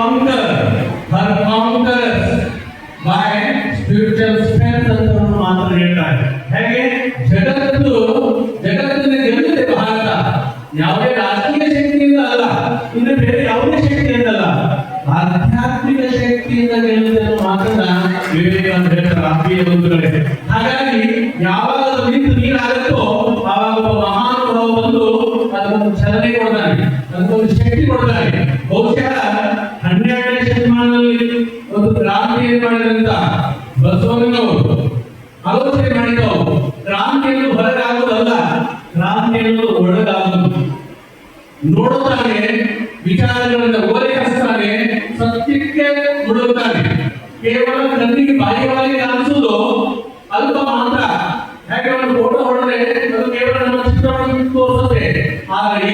conquer her conquerors by spiritual strength ಅಂತ ಮಾತ್ರ ಹೇಳ್ತಾರೆ. ಹೇಗೆ? ಜಗತ್ತು, ಜಗತ್ತಿನ ಗೆಲ್ಲುತ್ತೆ ಭಾರತ. ಯಾವುದೇ ರಾಜಕೀಯ ಶಕ್ತಿಯಿಂದ ಅಲ್ಲ, ಇನ್ನು ಬೇರೆ ಯಾವುದೇ ಶಕ್ತಿಯಿಂದ ಅಲ್ಲ. ಆಧ್ಯಾತ್ಮಿಕ ಶಕ್ತಿಯಿಂದ ಗೆಲ್ಲುತ್ತೆ ಅನ್ನೋ ಮಾತನ್ನ ವಿವೇಕಾನಂದ ಹೇಳ್ತಾರೆ ಆತ್ಮೀಯ ಹಾಗಾಗಿ ಯಾವಾಗ ನಿಂತು ನೀರಾಗುತ್ತೋ, ಆವಾಗ ಒಬ್ಬ ಮಹಾನುಭಾವ ಬಂದು ಅದಕ್ಕೊಂದು ಚಲನೆ ಕೊಡ್ತಾನೆ, ಅದಕ್ಕೊಂದು ಶಕ್ತಿ ಕೊಡ್ತಾನೆ. ಬಹುಶಃ ಜೀವನದಲ್ಲಿ ಒಂದು ಕ್ರಾಂತಿಯನ್ನು ಮಾಡಿದಂತ ಬಸವಣ್ಣನವರು. ಆಲೋಚನೆ ಮಾಡಿದವು ಕ್ರಾಂತಿ ಅನ್ನೋದು ಹೊರಗಾಗುವುದಲ್ಲ, ಕ್ರಾಂತಿ ಒಳಗಾಗುವುದು. ನೋಡುತ್ತಾನೆ ವಿಚಾರಗಳನ್ನ ಓದಿ ಹಸ್ತಾನೆ, ಸತ್ಯಕ್ಕೆ ಮುಡುತ್ತಾನೆ ಕೇವಲ ಕಣ್ಣಿಗೆ ಬಾಯಿ ಕಾಣಿಸುವುದು ಅಲ್ಪ ಮಾತ್ರ. ಯಾಕೆ ಒಂದು ಫೋಟೋ ಹೊಡೆದ್ರೆ ಅದು ಕೇವಲ ನಮ್ಮ ಚಿತ್ರವನ್ನು ತೋರಿಸುತ್ತೆ. ಆದ್ರೆ